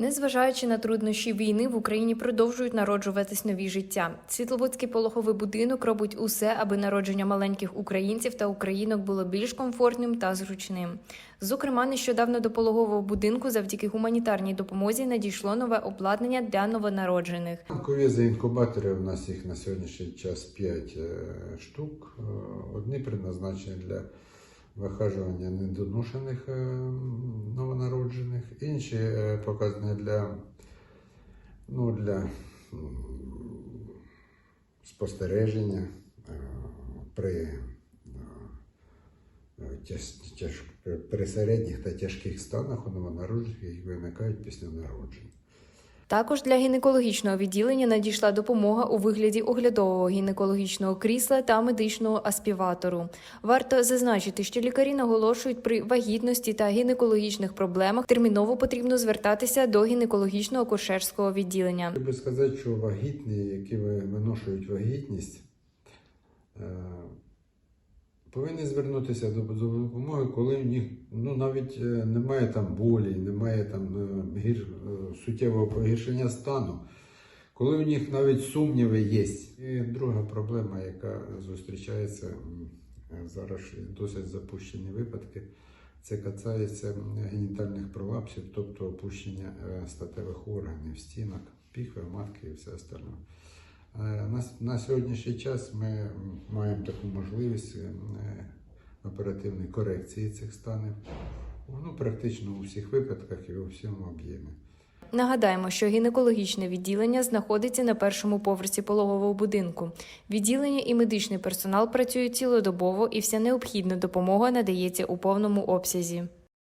Незважаючи на труднощі війни, в Україні продовжують народжуватись нові життя. Світловодський пологовий будинок робить усе, аби народження маленьких українців та українок було більш комфортним та зручним. Зокрема, нещодавно до пологового будинку завдяки гуманітарній допомозі надійшло нове обладнання для новонароджених. Ковізи інкубатори у нас їх на сьогоднішній час 5 штук. Е, Одні предназначені для вихажування недоношених е, новонароджених, інші е, показані для, ну, для спостереження е, при, при середніх та тяжких станах у новонароджених, які виникають після народження. Також для гінекологічного відділення надійшла допомога у вигляді оглядового гінекологічного крісла та медичного аспіватору. Варто зазначити, що лікарі наголошують при вагітності та гінекологічних проблемах терміново потрібно звертатися до гінекологічного кошерського відділення. Би сказати, що вагітні, які ви- виношують вагітність, повинні звернутися до, до допомоги, коли в них ну, навіть е, немає там болі, немає там е, гір, е, суттєвого погіршення стану. Коли у них навіть сумніви є. І друга проблема, яка зустрічається зараз досить запущені випадки, це касається генітальних пролапсів, тобто опущення статевих органів, стінок, піхви, матки і все остальне. Е, На, на сьогоднішній час ми маємо таку можливість е, оперативної корекції цих станів ну, практично у всіх випадках і у всьому об'ємі. Нагадаємо, що гінекологічне відділення знаходиться на першому поверсі пологового будинку. Відділення і медичний персонал працюють цілодобово, і вся необхідна допомога надається у повному обсязі.